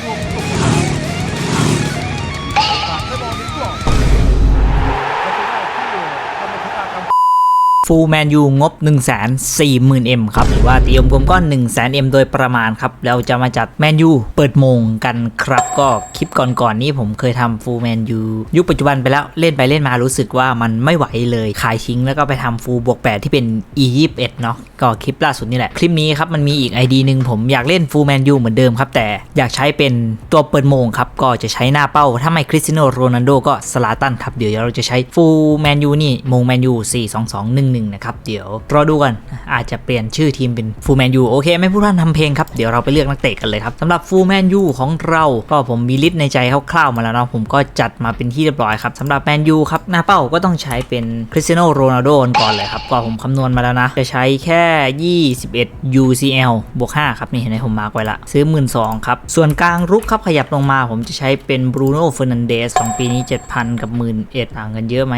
ช่วง ฟูลแมนยูงบ 1 4 0 0 0 0 M ครับ หรือว่าตียมกลมก็ 1 0 0 0 0 0 M โดยประมาณครับ เราจะมาจัดแมนยูเปิดมงกันครับ ก็คลิปก่อนๆนี้ผมเคยทำฟูลแมนยูยุคปัจจุบันไปแล้วเล่นไปเล่นมารู้สึกว่ามันไม่ไหวเลยขายทิ้งแล้วก็ไปทำฟูลบวก 8 ที่เป็น E 2 1เนาะก็คลิปล่าสุดนี่แหละ คลิปนี้ครับมันมีอีก ID หนึ่งผมอยากเล่นฟูลแมนยูเหมือนเดิมครับ แต่อยากใช้เป็นตัวเปิดโมงครับก็จะใช้หน้าเป้าถ้าไม่คริสติโนโรนัลโดก็สลาตันครับเดี๋ยวเราจะใช้ฟูลแมนยูนี่มงแมนยู4 2 2 1 1นะครับ เดี๋ยวรอดูกัน อาจจะเปลี่ยนชื่อทีมเป็นฟูลแมนยูโอเค ไม่พูดพร่ำทำเพลงครับ เดี๋ยวเราไปเลือกนักเตะกันเลยครับสำหรับฟูลแมนยูของเราก็ผมมีลิสต์ในใจคร่าวๆมาแล้วเนาะผมก็จัดมาเป็นที่เรียบร้อยครับสำหรับแมนยูครับหน้าเป้าก็ต้องใช้เป็นคริสเตียโนโรนัลโดก่อนเลยครับก็ผมคำนวณมาแล้วนะ จะใช้แค่ 21 UCL บวก 5 ครับนี่เห็นไหมผมมาร์กไว้ละ ซื้อ 1 2ื่นครับ ส่วนกลางรุกครับขยับลงมาผมจะใช้เป็นบรูโน่เฟอร์นันเดสของปีนี้ 7,000 กับ 1 1 0 0ต่างกันเยอะไหม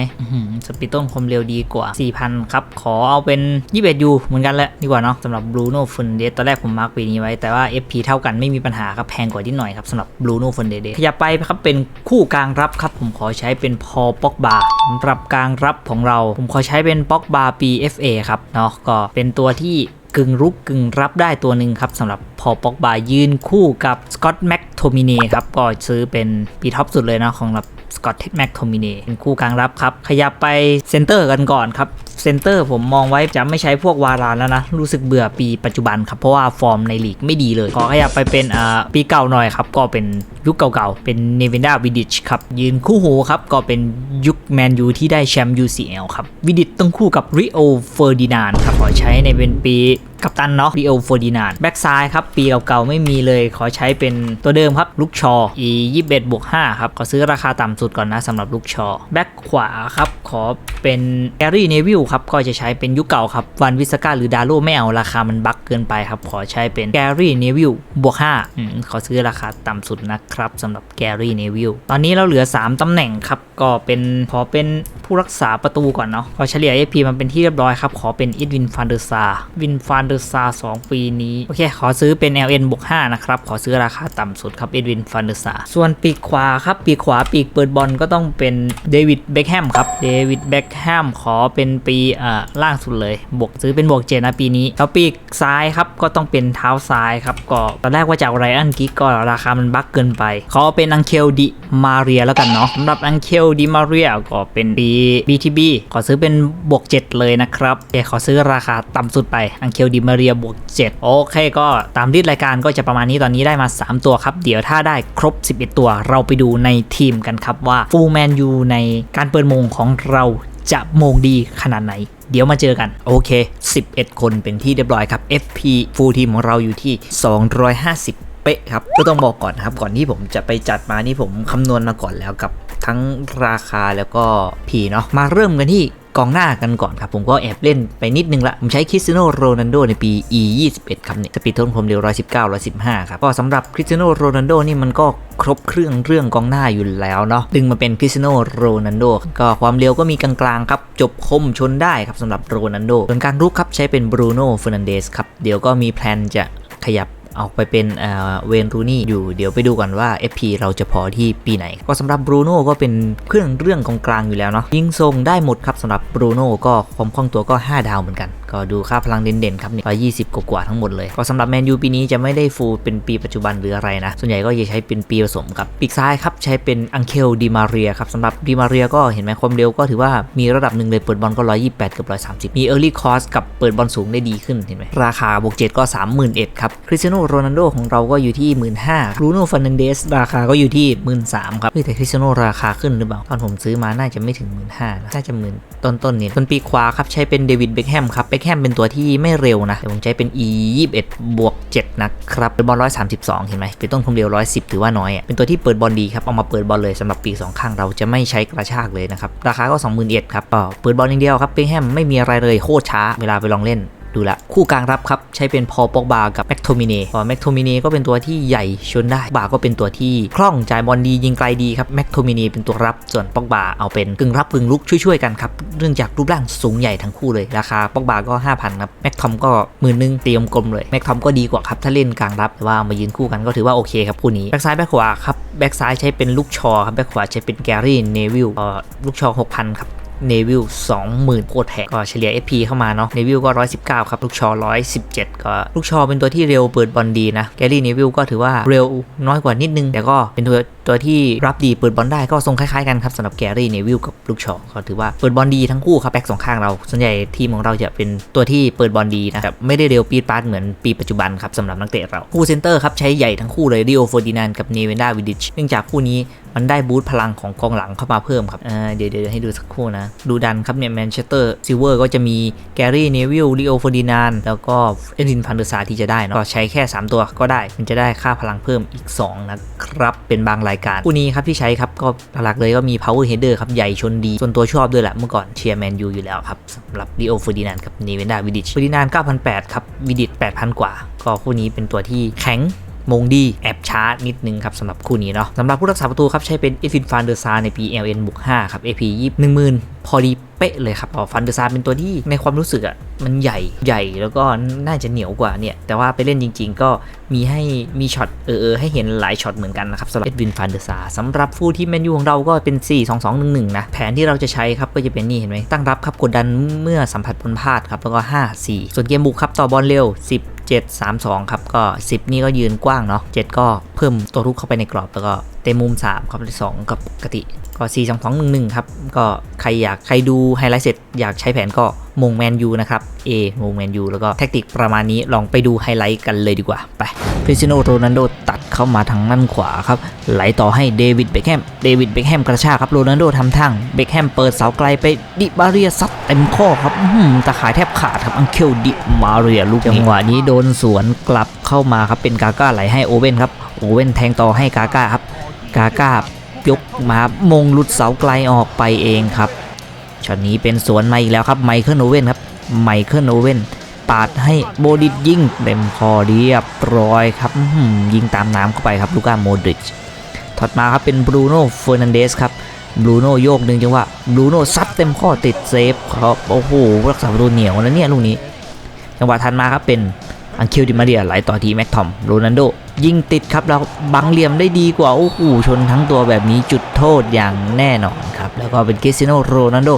สปีดต้นคมเร็วดีกว่า 4,000ครับ ขอเอาเป็น 21 U เหมือนกันแหละดีกว่าเนาะสำหรับบรูโน่เฟอร์นันเดตอนแรกผมมาร์กปีนี้ไว้ แต่ว่า FP เท่ากันไม่มีปัญหาครับ แพงกว่านิดหน่อยครับสำหรับบรูโน่เฟอร์นันเดขยับไปครับเป็นคู่กลางรับครับ ผมขอใช้เป็นพอป็อกบาสำหรับกลางรับของเรา ผมขอใช้เป็นป็อกบาปี FA ครับเนาะก็เป็นตัวที่กึ่งรุกกึ่งรับได้ตัวหนึ่งครับสำหรับพอป็อกบายืนคู่กับสกอตแม็ก โทมินีครับ ก็ซื้อเป็นปีท็อปสุดเลยนะของรับสกอตแม็กโทมินีเป็นคู่กลางรับครับ ขยับไปเซนเตอร์กันก่อนครับเซนเตอร์ผมมองไว้จะไม่ใช้พวกวารานแล้วนะ รู้สึกเบื่อปีปัจจุบันครับ เพราะว่าฟอร์มในลีกไม่ดีเลย ขอขยับไปเป็นอ่าปีเก่าหน่อยครับ ก็เป็นยุคเก่าๆ เป็นเนวินดาวิดิชครับ ยืนคู่หูครับ ก็เป็นยุคแมนยูที่ได้แชมป์ UCL ครับ วิดิชต้องคู่กับริโอเฟอร์ดินานครับ ขอใช้ในเป็นปี กัปตันเนาะรีโอโฟดินานแบ็กซ้ายครับ ปีเก่าๆไม่มีเลยขอใช้เป็นตัวเดิมครับลูกชอ e 21บเอ็ดบวก5ครับขอซื้อราคาต่ำสุดก่อนนะสำหรับลูกชอแบ็กขวาครับ ขอเป็นแกรี่เนวิลครับ ก็จะใช้เป็นยุคเก่าครับวันวิสกาหรือดาโลไม่เอาราคามันบักเกินไปครับ ขอใช้เป็นแกรี่เนวิลบวก5อืมขอซื้อราคาต่ำสุดนะครับสำหรับแกรี่เนวิลตอนนี้เราเหลือ 3ตำแหน่งครับ ก็เป็นขอเป็นผู้รักษาประตูก่อนเนาะก็เฉลี่ย FP มันเป็นที่เรียบร้อยครับ ขอเป็นอิดวินฟานเดอร์ซาวินฟานเดอร์ซา2ปีนี้ โอเค ขอซื้อเป็น LN บวก5นะครับ ขอซื้อราคาต่ำสุดครับอิดวินฟานเดอร์ซาส่วนปีกขวาครับ ปีกขวาปีกเปิดบอลก็ต้องเป็นเดวิดเบคแฮมครับเดวิดเบคแฮมขอเป็นปีอ่าล่างสุดเลย บวกซื้อเป็นบวกเจนะปีนี้แล้วปีกซ้ายครับก็ต้องเป็นเท้าซ้ายครับก็ตอนแรกว่าจะเอาไรอันกิกก็ราคามันบักเกินไป ขอเป็นอังเคลดิมาเรียแล้วกันเนาะสำหรับอังเคลดิมาเรียก็เป็นปี BTB ขอซื้อเป็นบวก 7 เลยนะครับเดี๋ยวขอซื้อราคาต่ำสุดไปอังเคลดิมาเรียบวก 7 โอเคก็ตามรีดรายการก็จะประมาณนี้ตอนนี้ได้มา 3 ตัวครับ เดี๋ยวถ้าได้ครบ 11 ตัวเราไปดูในทีมกันครับว่าฟูลแมนยูในการเปิดมงของเราจะโมงดีขนาดไหน เดี๋ยวมาเจอกัน โอเค 11 คนเป็นที่เรียบร้อยครับ FP ฟูลทีมของเราอยู่ที่ 250เป๊ะครับก็ต้องบอกก่อนครับก่อนที่ผมจะไปจัดมานี่ผมคำนวณมาก่อนแล้วกับทั้งราคาแล้วก็พีเนาะมาเริ่มกันที่ กองหน้ากันก่อนครับ ผมก็แอบเล่นไปนิดนึงละ ผมใช้คริสเตียโนโรนัลโดในปี E 21ครับเนี่ยสปีดทนความเร็ว119 115 ครับ ก็สำหรับคริสเตียโนโรนัลโดนี่มันก็ครบเครื่องเรื่องกองหน้าอยู่แล้วเนาะดึงมาเป็นคริสเตียโนโรนัลโดก็ความเร็วก็มีกลางๆครับ จบคมชนได้ครับสำหรับโรนัลโดส่วนการรุกครับใช้เป็นบรูโน่เฟอร์นันเดสครับเดี๋ยวก็มีแพลนจะขยับ ออกไปเป็นเอ่อเวนรูนี่อยู่เดี๋ยวไปดูกันว่า FP เราจะพอที่ปีไหน ก็สำหรับบรูโน่ก็เป็นเครื่องเรื่องกองกลางอยู่แล้วเนาะยิงทรงได้หมดครับสำหรับบรูโน่ก็ความคล่องตัวก็ 5 ดาวเหมือนกัน ก็ดูค่าพลังเด่นๆครับเนี่ยยี่สิบกว่าทั้งหมดเลย ก็สำหรับแมนยูปีนี้จะไม่ได้ฟูลเป็นปีปัจจุบันหรืออะไรนะ ส่วนใหญ่ก็จะใช้เป็นปีผสมครับปีกซ้ายครับใช้เป็นอังเคลดิมาเรียครับสำหรับดิมาเรียก็เห็นไหมความเร็วก็ถือว่ามีระดับหนึ่งเลยเปิดบอลก็128กับ130มี Early Cross กับเปิดบอลสูงได้ดีขึ้นเห็นไหมราคาบวก7ก็31,000ครับคริสเตียโนโรนัลโดของเราก็อยู่ที่ 15,000บรูโน่ฟันเนเดสราคาก็อยู่ที่ 13,000ครับเฮ้ยแต่คริสโนราคาขึ้นหรือเปล่า ตอนผมซื้อมาน่าจะไม่ถึง 15,000นะน่าจะหมื่นต้นๆเนี่ยส่วนปีขวาครับใช้เป็นเดวิดเบคแฮมครับเบคแฮมเป็นตัวที่ไม่เร็วนะเดี๋ยวผมใช้เป็น E 21บวก7นะครับเป็นบอล132เห็นไหมเป็นต้นความเร็ว110ถือว่าน้อยอะเป็นตัวที่เปิดบอลดีครับเอามาเปิดบอลเลยสำหรับปีสองข้างเราจะไม่ใช้กระชากเลยนะครับราคาก็21,000ครับเปิดบอลอย่างเดียวครับเบคแฮมไม่มีอะไรเลยโคตรช้าเวลาไปลองเล่น ดูละ คู่กลางรับครับ ใช้เป็นพอปอกบากับแม็กโทมิเน่พอแม็กโทมิเน่ก็เป็นตัวที่ใหญ่ชนได้บาก็เป็นตัวที่คล่องจ่ายบอลดียิงไกลดีครับแม็กโทมิเน่เป็นตัวรับส่วนปอกบาเอาเป็นกึ่งรับกึ่งลุกช่วยๆกันครับเรื่องจากรูปร่างสูงใหญ่ทั้งคู่เลยราคาปอกบาก็ 5,000ครับแม็กทอมก็หมื่นนึงเตรียมกลมเลยแม็กทอมก็ดีกว่าครับถ้าเล่นกลางรับแต่ว่าเอามายืนคู่กันก็ถือว่าโอเคครับคู่นี้แบ็กซ้ายแบ็กขวาครับแบ็กซ้ายใช้เป็นลูกชอครับแบ็กขวาใช้เป็นแกรี่เนวิลลูกชอ6,000ครับ เนวิล20,000โคตรแพงก็เฉลี่ย FP เข้ามาเนาะเนวิลก็ 119 ครับ ลูกชอ 117 ก็ลูกชอเป็นตัวที่เร็วเปิดบอลดีนะแกรี่เนวิลก็ถือว่าเร็วน้อยกว่านิดนึง แต่ก็เป็นตัว ตัวที่รับดีเปิดบอลได้ก็ทรงคล้ายๆกันครับสำหรับแกรี่เนวิลกับลูกชอก็ถือว่าเปิดบอลดีทั้งคู่ครับแบ็กสองข้างเรา ส่วนใหญ่ทีมของเราจะเป็นตัวที่เปิดบอลดีนะแต่ไม่ได้เร็วปีดปาดเหมือนปีปัจจุบันครับสำหรับนักเตะเราคู่เซนเตอร์ครับใช้ใหญ่ทั้งคู่เลยดิโอโฟร์ดินานกับเนเวนดาวิดิชเนื่องจากคู่นี้มันได้บูสต์พลังของกองหลังเข้ามาเพิ่มครับอ่าเดี๋ยวเดี๋ยวให้ดูสักครู่นะ ดูดันครับเนี่ยแมนเชสเตอร์ซิลเวอร์ก็จะมีแกรี่เนวิลลิโอฟอร์ดินานแล้วก็เอ็นดินพันเดอร์ซาที่จะได้เนอะก็ใช้แค่ 3 ตัวก็ได้ มันจะได้ค่าพลังเพิ่มอีก 2 นะครับ เป็นบางรายการคู่นี้ครับที่ใช้ครับก็หลักๆเลยก็มี power header ครับใหญ่ชนดี ส่วนตัวชอบด้วยแหละเมื่อก่อนเชียร์แมนยูอยู่แล้วครับสำหรับลิโอฟอร์ดินานกับเนเวนดาวิดิชฟอร์ดินาน9,800 ครับวิดิช8,000 กว่า ก็คู่นี้เป็นตัวที่แข็ง มงดีแอบช้านิดนึงครับสำหรับคู่นี้เนาะสำหรับผู้รักษาประตูครับใช้เป็นเอฟินฟานเดอร์ซาในปี LN บวก5ครับ AP ยี่หนึ่งหมื่นพอดีเป๊ะเลยครับอ๋อฟันเดอร์ซาเป็นตัวที่ในความรู้สึกอะ่ะมันใหญ่ใหญ่แล้วก็น่าจะเหนียวกว่าเนี่ย แต่ว่าไปเล่นจริง ๆ ก็มีให้มีช็อตเออเออให้เห็นหลายช็อตเหมือนกันนะครับสำหรับเอ็ดวินฟันเดอร์ซาสำหรับผู้ที่แมนยูของเราก็เป็น 4 2 2 1 1 นะ แผนที่เราจะใช้ครับก็จะเป็นนี่เห็นไหมตั้งรับครับกดดันเมื่อสัมผัสบอลพลาดครับแล้วก็ 5 4 ส่วนเกมบุกครับต่อบอลเร็ว 10 7 3 2 ครับ ก็ 10 นี่ก็ยืนกว้างเนาะ7ก็เพิ่มตัวรุกเข้าไปในกรอบแล้วก็ เตะมุม 3 ครับ2กับปกติ ก็ 4 2 2 1 1 ครับ ก็ใครอยากใครดูไฮไลท์เสร็จ อยากใช้แผนก็มงแมนยูนะครับ A มงแมนยูแล้วก็แทคติกประมาณนี้ลองไปดูไฮไลท์กันเลยดีกว่า ไปคริสเตียโนโรนัลโดตัดเข้ามาทางด้านขวาครับ ไหลต่อให้เดวิดเบคแฮมเดวิดเบคแฮมกระชากครับโรนัลโดทำทางเบคแฮมเปิดเสาไกลไปดิบาเรียซัดเต็มข้อครับอื้อหือตะขายแทบขาดครับอังเคลดิมาเรียลูกจังหวะนี้โดนสวนกลับเข้ามาครับเป็นกาก้าไหลให้โอเว่นครับโอเว่นแทงต่อให้กาก้าครับ กากายกมามงลุดเสาไกลออกไปเองครับช็อตนี้เป็นสวนมาอีกแล้วครับไมเคิลโอเว่นครับไมเคิลโอเว่นปาดให้โบดิตยิงเต็มคอเรียบร้อยครับยิงตามน้ำเข้าไปครับลูก้าโมดริชถัดมาครับเป็นบรูโน่เฟอร์นันเดสครับบรูโน่โยกหนึ่งจังหวะบรูโน่ซัดเต็มข้อติดเซฟครับโอ้โหรักษาประตูเหนียวแล้วเนี่ยลูกนี้ จังหวะถัดมาครับเป็นอังคิลดิมาเรียไหลต่อทีแม็กทอมโรนัลโด ยิงติดครับแล้วบังเหลี่ยมได้ดีกว่าโอ้โหชนทั้งตัวแบบนี้จุดโทษอย่างแน่นอนครับ แล้วก็เป็นคริสเตียโนโรนัลโด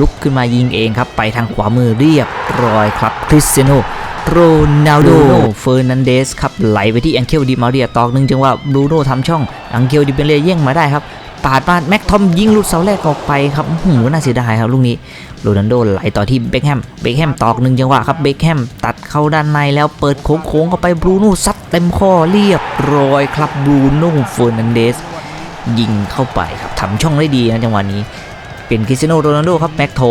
ลุกขึ้นมายิงเองครับ ไปทางขวามือเรียบร้อยครับคริสเตียโนโรนัลโดเฟอร์นันเดสครับไหลไปที่อังเคลดิมาเรียตอกหนึ่งจังหวะบรูโน่ทำช่องอังเคลดิเบเลียแย่งมาได้ครับปาดมาแม็กทอมยิงลูกเสาแรกออกไปครับหืมน่าเสียดายครับลูกนี้โรนัลโดไหลต่อที่เบคแฮมเบคแฮมตอกหนึ่งจังหวะครับเบคแฮมตัดเข้าด้านในแล้วเปิดโค้งๆเข้าไปบรูโน่ซัด เต็มข้อเรียบร้อยครับบรูโน่เฟอร์นันเดสยิงเข้าไปครับทำช่องได้ดีนะจังหวะนี้ เป็นคริสเตียโนโรนัลโดครับแม็กโท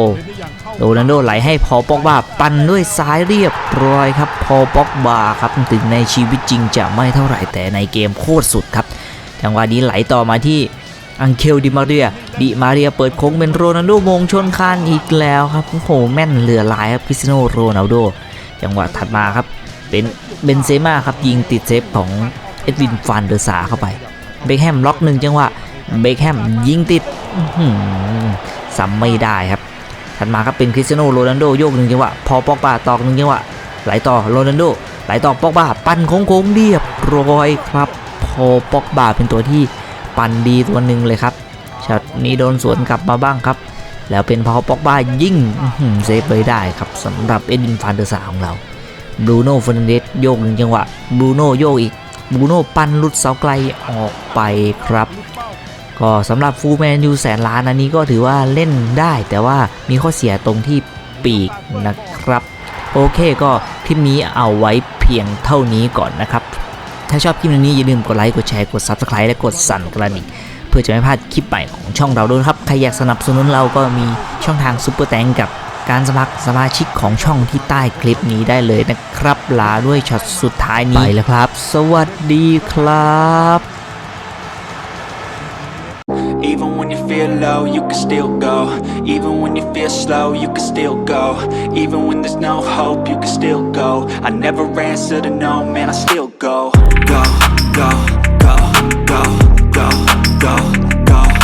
โรนัลโดไหลให้พอปอกบาปั่นด้วยซ้ายเรียบร้อยครับพอปอกบาครับถึงในชีวิตจริงจะไม่เท่าไหร่แต่ในเกมโคตรสุดครับ จังหวะนี้ไหลต่อมาที่อังเคลดิมาเรีย ดิมาเรียเปิดโค้งเป็นโรนัลโดมงชนคานอีกแล้วครับโอ้โหแม่นเหลือหลายครับคริสเตียโนโรนัลโด จังหวะถัดมาครับ เป็นเบนเซม่าครับยิงติดเซฟของเอ็ดวินฟานเดอร์ซาเข้าไป เบคแฮมล็อกหนึ่งจังหวะ เบคแฮมยิงติดซ้ำไม่ได้ครับ ถัดมาครับเป็นคริสเตียโนโรนัลโดโยกหนึ่งจังหวะ พอปอกบาตอกหนึ่งจังหวะ ไหลต่อโรนัลโด ไหลต่อปอกบาปั่นโค้งๆเรียบร้อยครับ พอปอกบาเป็นตัวที่ปั่นดีตัวหนึ่งเลยครับช็อตนี้โดนสวนกลับมาบ้างครับ แล้วเป็นพอปอกบายิงเซฟไว้ได้ครับสำหรับเอ็ดดินฟานเดอร์ซาของเรา บรูโน่เฟอร์นันเดสโยกหนึ่งจังหวะบรูโน่โยกอีกบรูโน่ปั่นลุดเสาไกลออกไปครับ ก็สำหรับฟูแมนยูแสนล้านอันนี้ก็ถือว่าเล่นได้ แต่ว่ามีข้อเสียตรงที่ปีกนะครับ โอเคก็คลิปนี้เอาไว้เพียงเท่านี้ก่อนนะครับ ถ้าชอบคลิปนี้อย่าลืมกดไลค์กดแชร์กด Subscribe และกดสั่นกระดิ่งเพื่อจะไม่พลาดคลิปใหม่ของช่องเราด้วยครับ ใครอยากสนับสนุนเราก็มีช่องทางซุปเปอร์แตงกับ การสมัครสมาชิกของช่องที่ใต้คลิปนี้ได้เลยนะครับลาด้วยช็อตสุดท้ายนี้ไปแล้วครับ สวัสดีครับ Even when you feel low, you can still go Even when you feel slow, you can still go Even when there's no hope, you can still go I never answer to no, man, I still go Go, go, go, go, go, go